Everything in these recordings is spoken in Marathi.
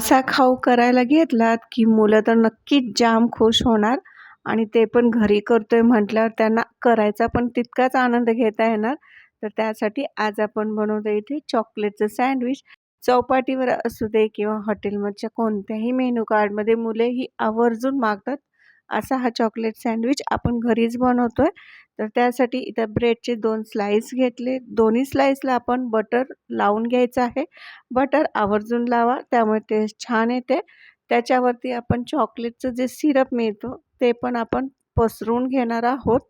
असा खाऊ करायला घेतलात की मुलं तर नक्कीच जाम खुश होणार आणि ते पण घरी करतोय म्हटल्यावर त्यांना करायचा पण तितकाच आनंद घेता येणार. तर त्यासाठी आज आपण बनवतो इथे चॉकलेटचं सँडविच. चौपाटीवर असू दे किंवा हॉटेलमधच्या कोणत्याही मेनू कार्डमध्ये मुले ही आवर्जून मागतात. असा हा चॉकलेट सँडविच आपण घरीच बनवतो आहे तर त्यासाठी इथं ब्रेडचे दोन स्लाईस घेतले. दोन्ही स्लाईसला आपण बटर लावून घ्यायचं आहे. बटर आवर्जून लावा त्यामुळे टेस्ट छान येते. त्याच्यावरती आपण चॉकलेटचं जे सिरप मिळतो ते पण आपण पसरून घेणार आहोत.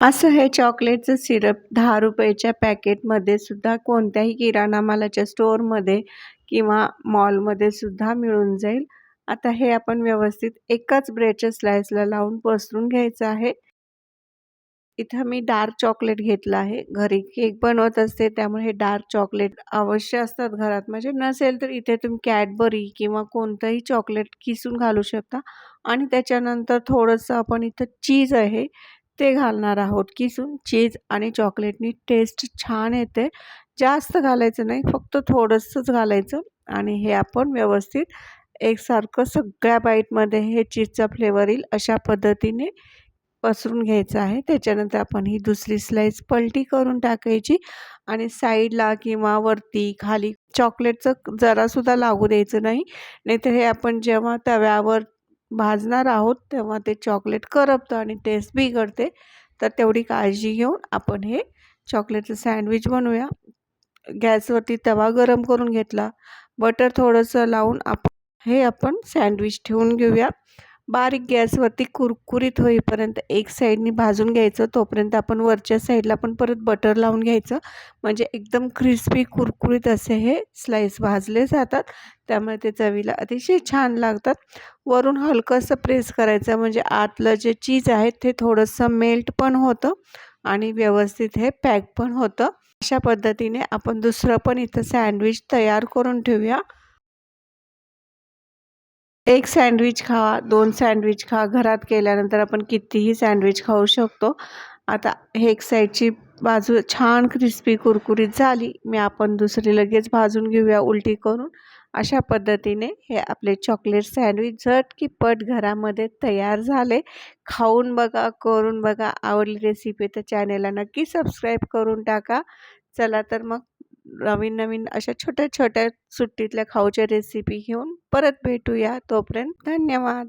असं हे चॉकलेटचं सिरप दहा रुपयाच्या पॅकेटमध्ये सुद्धा कोणत्याही किराणा मालाच्या स्टोअरमध्ये किंवा मॉलमध्ये सुद्धा मिळून जाईल. आता हे आपण व्यवस्थित एकाच ब्रेडच्या स्लाईसला लावून पसरून घ्यायचं आहे. इथं मी डार्क चॉकलेट घेतलं आहे. घरी केक बनवत असते त्यामुळे हे डार्क चॉकलेट अवश्य असतात घरात. म्हणजे नसेल तर इथे तुम्ही कॅडबरी किंवा कोणतंही चॉकलेट किसून घालू शकता. आणि त्याच्यानंतर थोडंसं आपण इथं चीज आहे ते घालणार आहोत किसून. चीज आणि चॉकलेटनी टेस्ट छान येते. जास्त घालायचं नाही फक्त थोडंसंच घालायचं. आणि हे आपण व्यवस्थित एकसारखं सगळ्या बाईटमध्ये हे चीजचा फ्लेवर येईल अशा पद्धतीने पसरून घ्यायचं आहे. त्याच्यानंतर आपण ही दुसरी स्लाईस पलटी करून टाकायची आणि साईडला किंवा वरती खाली चॉकलेटचं जरासुद्धा लागू द्यायचं नाही. नाहीतर हे आपण जेव्हा तव्यावर भाजणार आहोत तेव्हा ते चॉकलेट करपतं आणि टेस्ट बिघडते. तर तेवढी काळजी घेऊन आपण हे चॉकलेटचं सँडविच बनवूया. गॅसवरती तवा गरम करून घेतला. बटर थोडंसं लावून आपण हे आपण सँडविच ठेवून घेऊया. बारीक गॅसवरती कुरकुरीत होईपर्यंत एक साईडनी भाजून घ्यायचं तोपर्यंत आपण वरच्या साईडला पण परत बटर लावून घ्यायचं. म्हणजे एकदम क्रिस्पी कुरकुरीत असे हे स्लाईस भाजले जातात. त्यामुळे ते चवीला अतिशय छान लागतात. वरून हलकंसं प्रेस करायचं. म्हणजे आतलं जे चीज आहे ते थोडंसं मेल्ट पण होतं आणि व्यवस्थित हे पॅक पण होतं. अशा पद्धतीने आपण दुसरं पण इथं सँडविच तयार करून ठेवूया. एक सँडविच खा दोन सँडविच खा घरात केल्यानंतर आपण कितीही सँडविच खाऊ शकतो. आता हे एक साईडची बाजू छान क्रिस्पी कुरकुरीत झाली. मी आपण दुसरी लगेच भाजून घेऊया उलटी करून. अशा पद्धतीने हे आपले चॉकलेट सँडविच झटकीपट घरामध्ये तयार झाले. खाऊन बघा करून बघा. आवडली रेसिपी तर चॅनेलला नक्की सबस्क्राईब करून टाका. चला तर मग नवीन नवीन अशा छोट्या छोट्या सुट्टीतल्या खाऊच्या रेसिपी घेऊन परत भेटूया तोपर्यंत धन्यवाद.